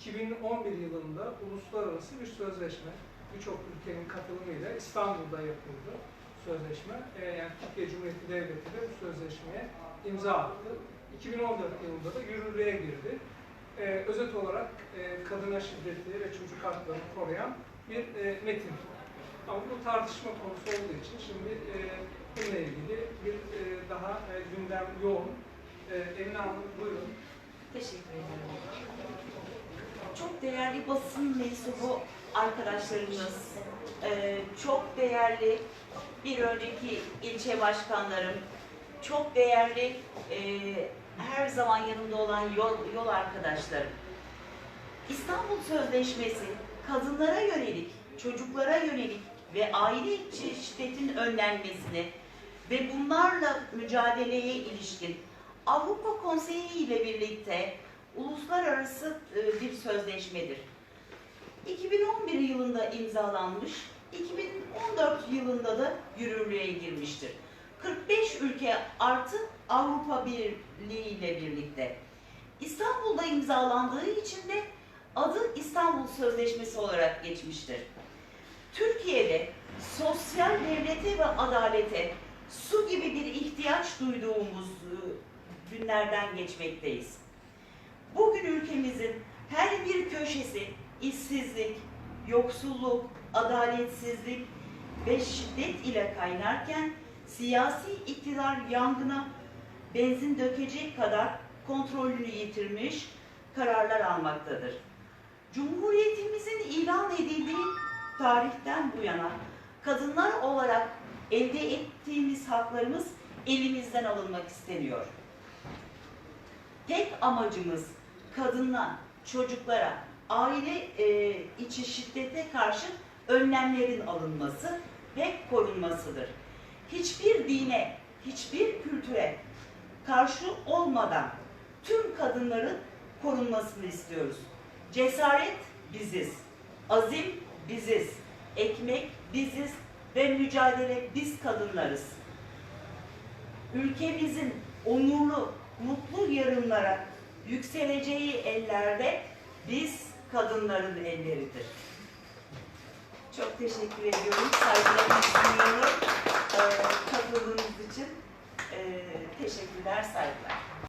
2011 yılında uluslararası bir sözleşme, birçok ülkenin katılımıyla İstanbul'da yapıldı sözleşme. Ee, yani Türkiye Cumhuriyeti Devleti de bu sözleşmeye imza attı. 2014 yılında da yürürlüğe girdi. Ee, özet olarak e, kadına şiddeti ve çocuk haklarını koruyan bir e, metin. Ama bu tartışma konusu olduğu için şimdi e, bununla ilgili bir e, daha e, gündem yoğun. E, Emine Hanım buyurun. Teşekkür ederim. Değerli basın mensubu arkadaşlarımız, e, çok değerli bir önceki ilçe başkanlarım, çok değerli e, her zaman yanımda olan yol, yol arkadaşlarım. İstanbul Sözleşmesi kadınlara yönelik, çocuklara yönelik ve aile içi şiddetin önlenmesini ve bunlarla mücadeleye ilişkin Avrupa Konseyi ile birlikte uluslararası e, bir sözleşmedir. 2011 yılında imzalanmış, 2014 yılında da yürürlüğe girmiştir. 45 ülke artı Avrupa Birliği ile birlikte. İstanbul'da imzalandığı için de adı İstanbul Sözleşmesi olarak geçmiştir. Türkiye'de sosyal devlete ve adalete su gibi bir ihtiyaç duyduğumuz e, günlerden geçmekteyiz. Bugün ülkemizin her bir köşesi işsizlik, yoksulluk, adaletsizlik ve şiddet ile kaynarken siyasi iktidar yangına benzin dökecek kadar kontrolünü yitirmiş kararlar almaktadır. Cumhuriyetimizin ilan edildiği tarihten bu yana kadınlar olarak elde ettiğimiz haklarımız elimizden alınmak isteniyor. Tek amacımız kadına, çocuklara, aile e, içi şiddete karşı önlemlerin alınması ve korunmasıdır. Hiçbir dine, hiçbir kültüre karşı olmadan tüm kadınların korunmasını istiyoruz. Cesaret biziz, azim biziz, ekmek biziz ve mücadele biz kadınlarız. Ülkemizin onurlu, mutlu yarınlara yükseleceği ellerde biz kadınların elleridir. Çok teşekkür ediyorum. Saygılarımı sunuyorum.